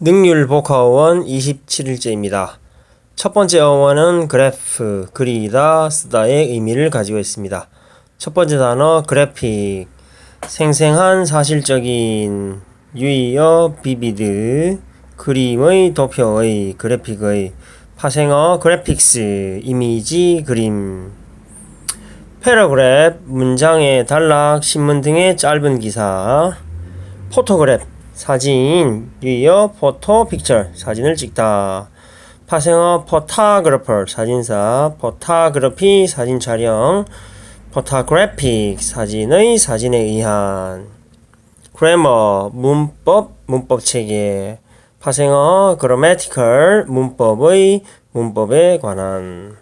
능률 복화원 27일째입니다. 첫 번째 어원은 그래프, 그리다, 쓰다의 의미를 가지고 있습니다. 첫 번째 단어 그래픽, 생생한 사실적인 유의어 비비드, 그림의 도표의 그래픽의. 파생어 그래픽스, 이미지 그림. 패러그랩, 문장의 단락, 신문 등의 짧은 기사. 포토그래프, 사진, 유의어 포토 픽처, 사진을 찍다. 파생어 포타그래퍼, 사진사, 포타그래피, 사진 촬영, 포타그래픽, 사진의 사진에 의한. 그래머, 문법, 문법 체계. 파생어 grammatical, 문법의, 문법에 관한.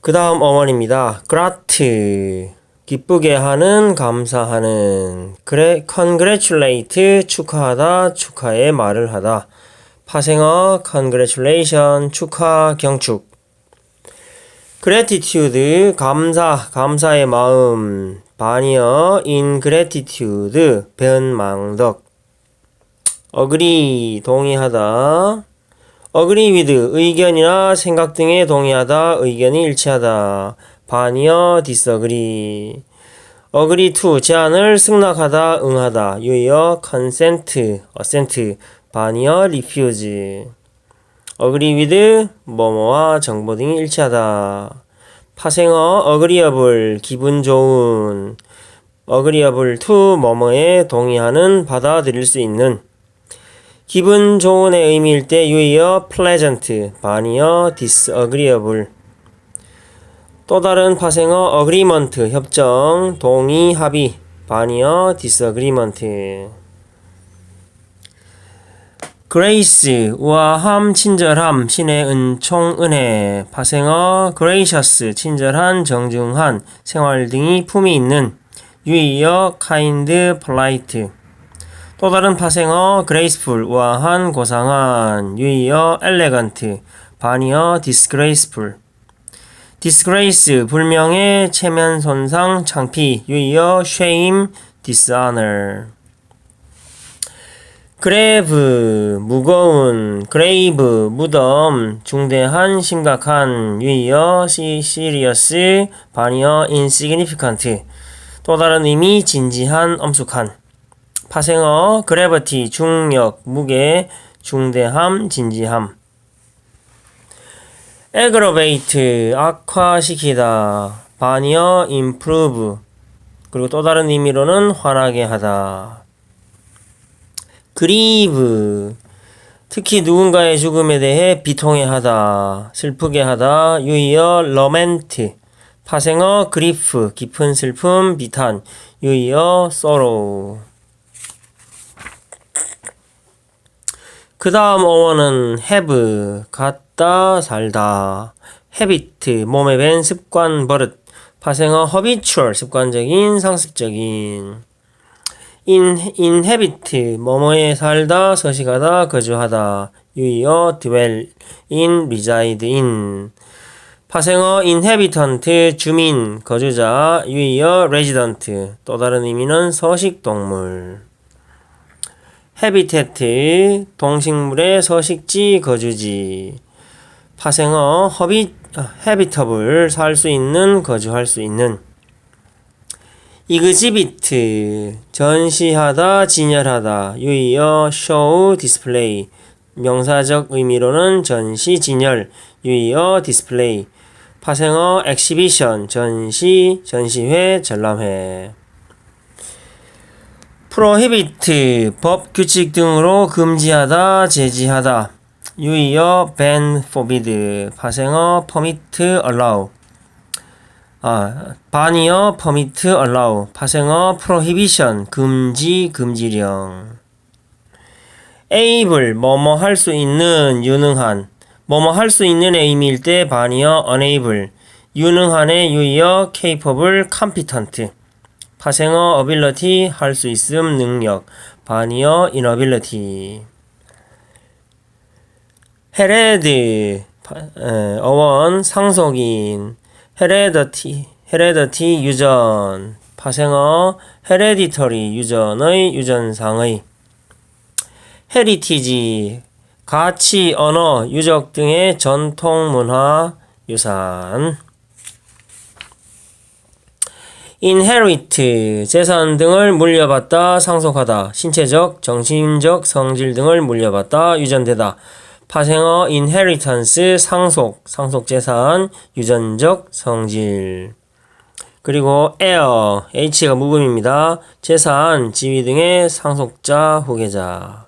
그 다음 어원입니다. 그라트 기쁘게 하는 감사하는 그래 congratulate 축하하다 축하의 말을 하다. 파생어 congratulation 축하 경축. gratitude 감사 감사의 마음. 반이어 ingratitude 변망덕. agree 동의하다. agree with 의견이나 생각 등에 동의하다. 의견이 일치하다 반이어 disagree agree to 제안을 승낙하다 응하다 유의어 consent assent 반이어 refuse agree with 뭐뭐와 정보 등이 일치하다 파생어 agreeable 기분 좋은 agreeable to 뭐뭐에 동의하는 받아들일 수 있는 기분 좋은의 의미일 때 유의어 pleasant 반이어 disagreeable 또 다른 파생어 agreement 협정 동의 합의 반이어 disagreement grace 우아함 친절함 신의 은총 은혜 파생어 gracious 친절한 정중한 생활 등이 품이 있는 유의어 kind polite 또 다른 파생어 graceful 우아한 고상한 유의어 elegant 반이어 disgraceful disgrace 불명예 체면 손상 창피 유의어 shame dishonor grave 무거운 grave 무덤 중대한 심각한 유의어 serious 반이어 insignificant 또 다른 의미 진지한 엄숙한 파생어 gravity 중력 무게 중대함 진지함 aggravate 악화시키다 반이어 improve. 그리고 또 다른 의미로는 화나게 하다. grieve 특히 누군가의 죽음에 대해 비통해하다 슬프게 하다. 유의어 lament. 파생어 grief 깊은 슬픔 비탄. 유의어 sorrow. 그 다음 어원은 have, 갖다, 살다. habit, 몸에 밴 습관, 버릇. 파생어 habitual, 습관적인, 상습적인. in, inhabit, 뭐뭐에 살다, 서식하다, 거주하다. 유의어 dwell, in, reside in. 파생어 inhabitant, 주민, 거주자. 유의어 resident, 또 다른 의미는 서식 동물. 헤비테트 동식물의 서식지 거주지 파생어 허비 헤비터블 살 수 있는 거주할 수 있는. 이그지비트 전시하다 진열하다 유의어 쇼 디스플레이. 명사적 의미로는 전시 진열 유의어 디스플레이. 파생어 엑시비션 전시 전시회 전람회. prohibit 법 규칙 등으로 금지하다 제지하다 유의어 ban forbid 파생어 permit allow 아 반이어 permit allow 파생어 prohibition 금지 금지령 able 뭐뭐 할 수 있는 유능한 뭐뭐 할 수 있는의 의미일 때 반이어 unable 유능한의 유의어 capable competent 파생어 ability 할 수 있음 능력 반이어 inability 헤레드 어원 상속인 헤레더티 헤레더티 유전 파생어 헤레디터리 유전의 유전상의 헤리티지 가치, 언어, 유적 등의 전통 문화 유산. inherit 재산 등을 물려받다 상속하다 신체적 정신적 성질 등을 물려받다 유전되다 파생어 inheritance 상속 상속 재산 유전적 성질. 그리고 heir h가 묵음입니다. 재산 지위 등의 상속자 후계자